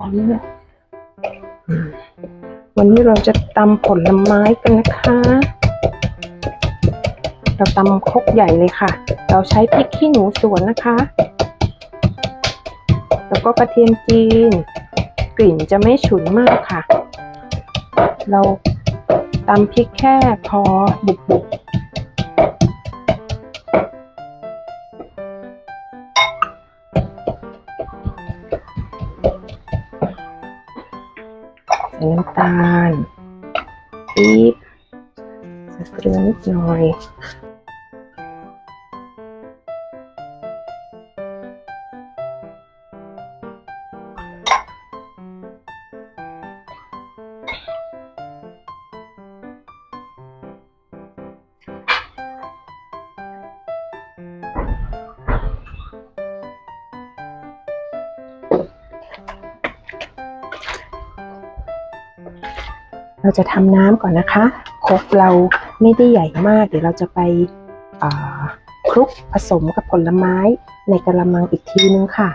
วันนี้วันนี้เราจะตำผลไม้กันนะคะ เราตำครกใหญ่เลยค่ะ เราใช้พริกขี้หนูสวนนะคะ แล้วก็กระเทียมจีน กลิ่นจะไม่ฉุนมากค่ะ เราตำพริกแค่พอบุบๆ ใส่น้ำตาลปี๊บใส่เกลือนิดหน่อย เราจะทำน้ำก่อนนะคะครกเราไม่ได้ใหญ่มาก เดี๋ยวเราจะไปคลุกผสมกับผลไม้ในกระมังอีกทีนึงค่ะ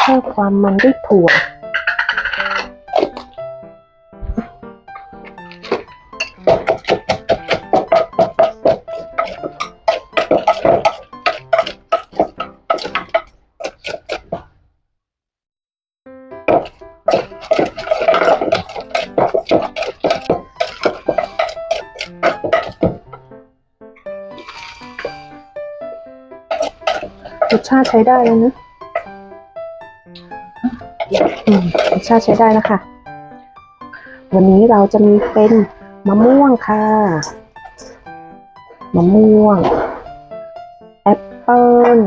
เพิ่มความมันด้วยถั่ว รสชาติใช้ได้แล้วนะรสชาติใช้ได้แล้วค่ะวันนี้เราจะมีเป็นมะม่วงค่ะ มะม่วง แอปเปิ้ล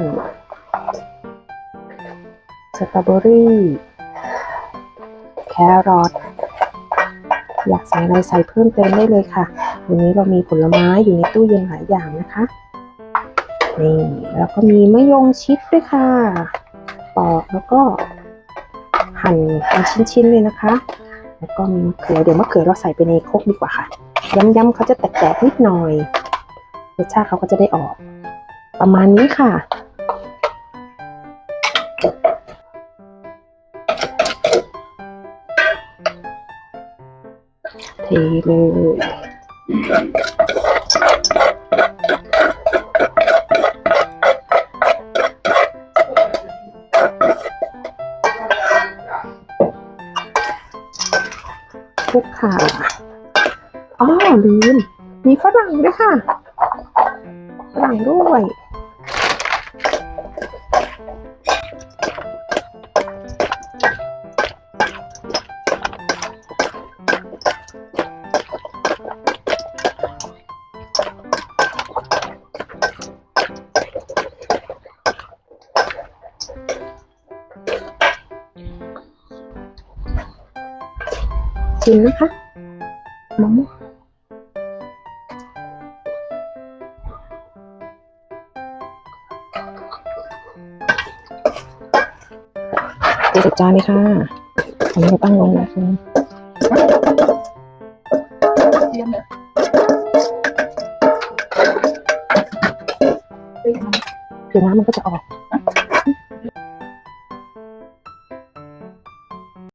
สตรอเบอรี่ รอทอยากใส่อะไรใส่เพิ่มเติมได้เลยค่ะ วันนี้เรามีผลไม้อยู่ในตู้เย็นหลายอย่างนะคะนี่แล้วก็มีมะยงชิดด้วยค่ะ ปอกแล้วก็หั่นเป็นชิ้นๆเลยนะคะ แล้วก็มีมะเขือเดี๋ยวมะเขือเราใส่ไปในครกดีกว่าค่ะย้ำๆเขาจะแตกๆนิดหน่อยรสชาติเขาก็จะได้ออก ประมาณนี้ค่ะ ทเลยคลุกค่ะอ๋อลืม มีฝรั่งด้วยค่ะ ฝรั่งด้วย กินนะคะมะม่วงเดี๋ยวจัดจานเลยค่ะอันนี้เราตั้งลงเลยค่ะคือน้ำมันก็จะออก